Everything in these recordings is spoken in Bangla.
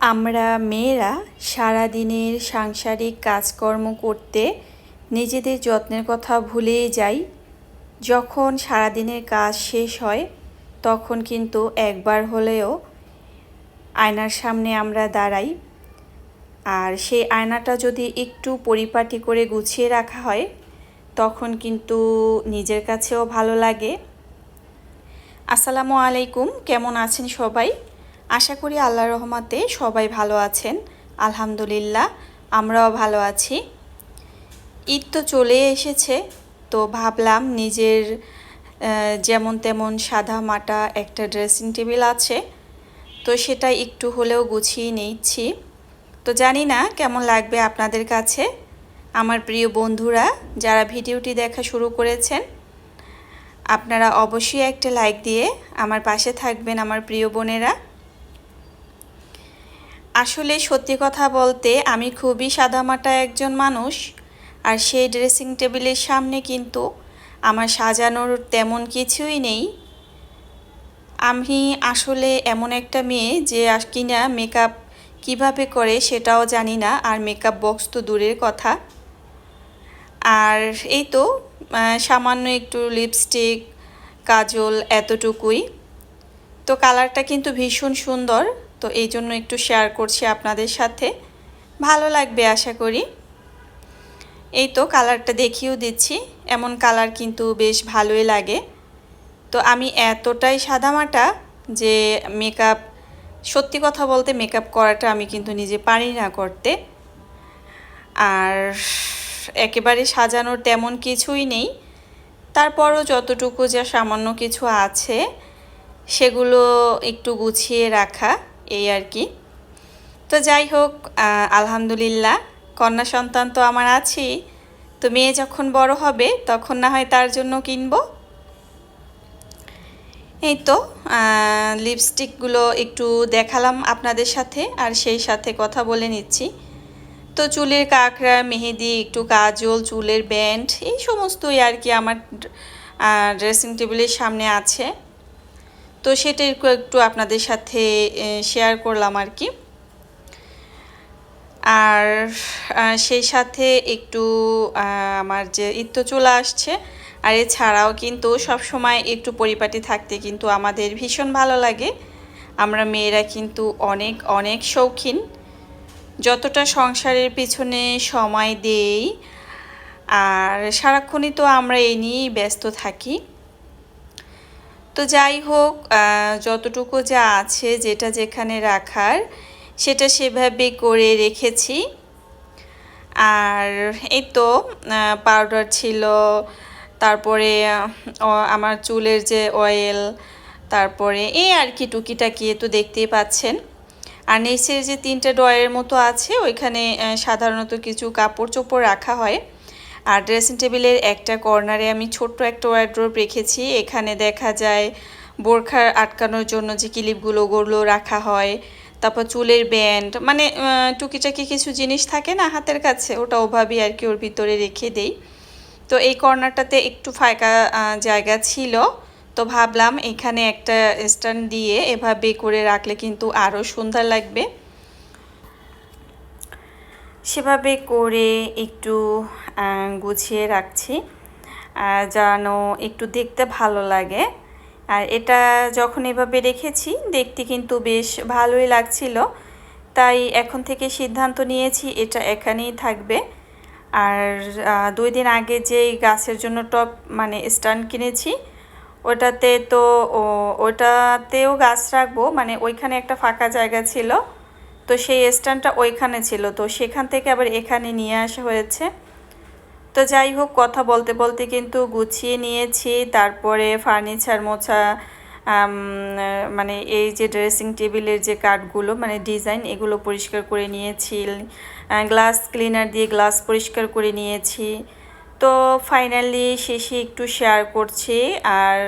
আমরা মেয়েরা সারাদিনের সাংসারিক কাজকর্ম করতে নিজেদের যত্নের কথা ভুলেই যাই। যখন সারাদিনের কাজ শেষ হয়, তখন কিন্তু একবার হলেও আয়নার সামনে আমরা দাঁড়াই। আর সেই আয়নাটা যদি একটু পরিপাটি করে গুছিয়ে রাখা হয়, তখন কিন্তু নিজের কাছেও ভালো লাগে। আসসালামু আলাইকুম, কেমন আছেন সবাই? আশা করি আল্লাহ রহমতে সবাই ভালো আছেন। আলহামদুলিল্লাহ, আমরাও ভালো আছি। ঈদ তো চলে এসেছে, তো ভাবলাম নিজের যেমন তেমন সাদা মাটা, একটা ড্রেসিং টেবিল আছে, তো সেটা একটু হলেও গুছিয়ে নিচ্ছি। তো জানি না কেমন লাগবে আপনাদের কাছে, আমার প্রিয় বন্ধুরা, যারা ভিডিওটি দেখা শুরু করেছেন, আপনারা অবশ্যই একটা লাইক দিয়ে আমার পাশে থাকবেন, আমার প্রিয় বোনেরা। আসলে সত্যি কথা বলতে আমি খুবই সাদামাটা একজন মানুষ, আর সেই ড্রেসিং টেবিলের সামনে কিন্তু আমার সাজানোর তেমন কিছুই নেই। আমি আসলে এমন একটা মেয়ে যে কিনা মেকআপ কীভাবে করে সেটাও জানি না, আর মেকআপ বক্স তো দূরের কথা। আর এই তো সামান্য একটু লিপস্টিক কাজল এতটুকুই। তো কালারটা কিন্তু ভীষণ সুন্দর। তো এই জন্য একটু শেয়ার করছি আপনাদের সাথে। ভালো লাগবে আশা করি। এই তো কালারটা দেখিয়েও দিচ্ছি। এমন কালার কিন্তু বেশ ভালোই লাগে। তো আমি এতটাই সাদামাটা যে মেকআপ সত্যি কথা বলতে মেকআপ করাটা আমি কিন্তু নিজে পারি না করতে। আর একেবারে সাজানোর তেমন কিছুই নেই। তারপরও যতটুকু যা সামান্য কিছু আছে, সেগুলো একটু গুছিয়ে রাখা। এই আর কি। তো যাই হোক আলহামদুলিল্লাহ, কন্যা সন্তান তো আমার আছেই তো মেয়ে যখন বড় হবে, তখন না হয় তার জন্য কিনব। এই তো লিপস্টিকগুলো একটু দেখালাম আপনাদের সাথে, আর সেই সাথে কথা বলে নিচ্ছি। তো চুলের কাঁকড়া, মেহেদি, একটু কাজল, চুলের ব্যান্ড এই সমস্তই আর কি আমার ড্রেসিং টেবিলের সামনে আছে। তো সেটা একটু আপনাদের সাথে শেয়ার করলাম আর কি। আর সেই সাথে একটু আমার যে ইত্য চলে আসছে। আর এছাড়াও কিন্তু সব সময় একটু পরিপাটি থাকতে কিন্তু আমাদের ভীষণ ভালো লাগে। আমরা মেয়েরা কিন্তু অনেক অনেক শৌখিন। যতটা সংসারের পিছনে সময় দেই, আর সারাক্ষণই তো আমরা এই নিয়েই ব্যস্ত থাকি। তো যাই হোক যতটুকু যা আছে যেটা যেখানে রাখার, সেটা সেভাবে করে রেখেছি। আর এই তো পাউডার ছিল, তারপরে আমার চুলের যে অয়েল তারপরে এই আর কি টুকিটাকি তো দেখতেই পাচ্ছেন। আর নিচের যে তিনটে ডয়ের মতো আছে, ওইখানে সাধারণত কিছু কাপড় চোপড় রাখা হয়। আর ড্রেসিং টেবিলের একটা কর্নারে আমি ছোট্ট একটা ওয়ার্ড্রোপ রেখেছি। এখানে দেখা যায় বোরখার আটকানোর জন্য যে ক্লিপগুলো ওগুলো রাখা হয়, তারপর চুলের ব্যান্ড মানে টুকিটাকি কিছু জিনিস থাকে না হাতের কাছে, ওটা ওভাবেই আর কি ওর ভিতরে রেখে দেই। তো এই কর্নারটাতে একটু ফাঁকা জায়গা ছিল। তো ভাবলাম এখানে একটা স্ট্যান্ড দিয়ে এভাবে করে রাখলে কিন্তু আরও সুন্দর লাগবে। সেভাবে করে একটু গুছিয়ে রাখছি যেন একটু দেখতে ভালো লাগে। আর এটা যখন এভাবে রেখেছি, দেখতে কিন্তু বেশ ভালোই লাগছিল। তাই এখন থেকে সিদ্ধান্ত নিয়েছি এটা এখানেই থাকবে। আর দুই দিন আগে যে গাছের জন্য টপ মানে স্ট্যান্ড কিনেছি, ওটাতে তো ওটাতেও গাছ রাখব মানে ওইখানে একটা ফাঁকা জায়গা ছিল। তো সেই স্ট্যান্ডটা ওইখানে ছিল। তো সেখান থেকে আবার এখানে নিয়ে আসা হয়েছে। তো যাই হোক, কথা বলতে বলতে কিন্তু গুছিয়ে নিয়েছি। তারপরে ফার্নিচার মোছা মানে এই যে ড্রেসিং টেবিলের যে কাঠগুলো মানে ডিজাইন এগুলো পরিষ্কার করে নিয়েছি। গ্লাস ক্লিনার দিয়ে গ্লাস পরিষ্কার করে নিয়েছি। তো ফাইনালি শেষে একটু শেয়ার করছি। আর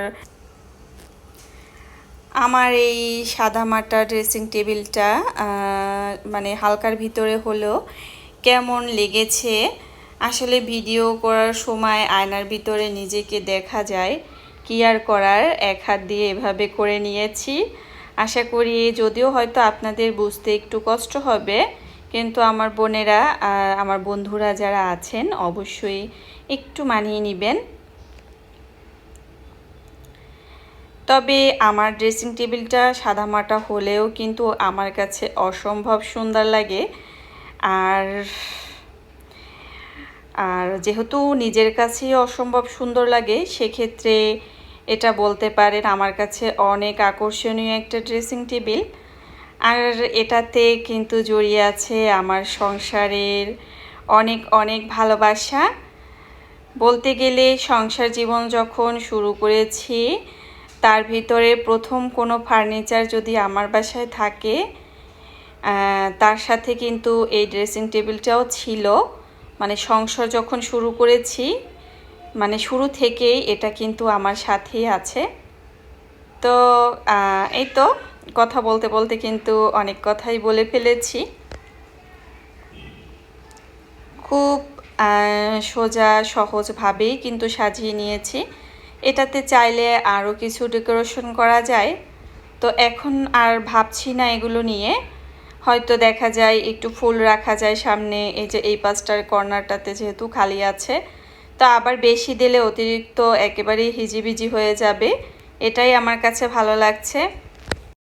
আমার এই সাদা সাদামাটা ড্রেসিং টেবিলটা মানে হালকার ভিতরে হলো কেমন লেগেছে? আসলে ভিডিও করার সময় আয়নার ভিতরে নিজেকে দেখা যায় কি আর করার এক হাত দিয়ে এভাবে করে নিয়েছি। আশা করি যদিও হয়তো আপনাদের বুঝতে একটু কষ্ট হবে, কিন্তু আমার বোনেরা আমার বন্ধুরা যারা আছেন অবশ্যই একটু মানিয়ে নেবেন। তবে আমার ড্রেসিং টেবিলটা সাদামাটা হলেও কিন্তু আমার কাছে অসম্ভব সুন্দর লাগে। আর আর যেহেতু নিজের কাছেই অসম্ভব সুন্দর লাগে, সেক্ষেত্রে এটা বলতে পারেন আমার কাছে অনেক আকর্ষণীয় একটা ড্রেসিং টেবিল আর এটাতে কিন্তু জড়িয়ে আছে আমার সংসারের অনেক অনেক ভালোবাসা। বলতে গেলে সংসার জীবন যখন শুরু করেছি তার ভিতরে প্রথম কোনো ফার্নিচার যদি আমার বাসায় থাকে তার সাথে কিন্তু এই ড্রেসিং টেবিলটাও ছিল। মানে সংসার যখন শুরু করেছি মানে শুরু থেকেই এটা কিন্তু আমার সাথেই আছে। তো এই তো কথা বলতে বলতে কিন্তু অনেক কথাই বলে ফেলেছি। খুব সোজা সহজভাবেই কিন্তু সাজিয়ে নিয়েছি। এটাতে চাইলে আরও কিছু ডেকোরেশন করা যায়। তো এখন আর ভাবছি না এগুলো নিয়ে। হয়তো দেখা যায় একটু ফুল রাখা যায় সামনে, এই যে এই পাঁচটার কর্নারটাতে যেহেতু খালি আছে। তো আবার বেশি দিলে অতিরিক্ত একেবারেই হিজিবিজি হয়ে যাবে। এটাই আমার কাছে ভালো লাগছে।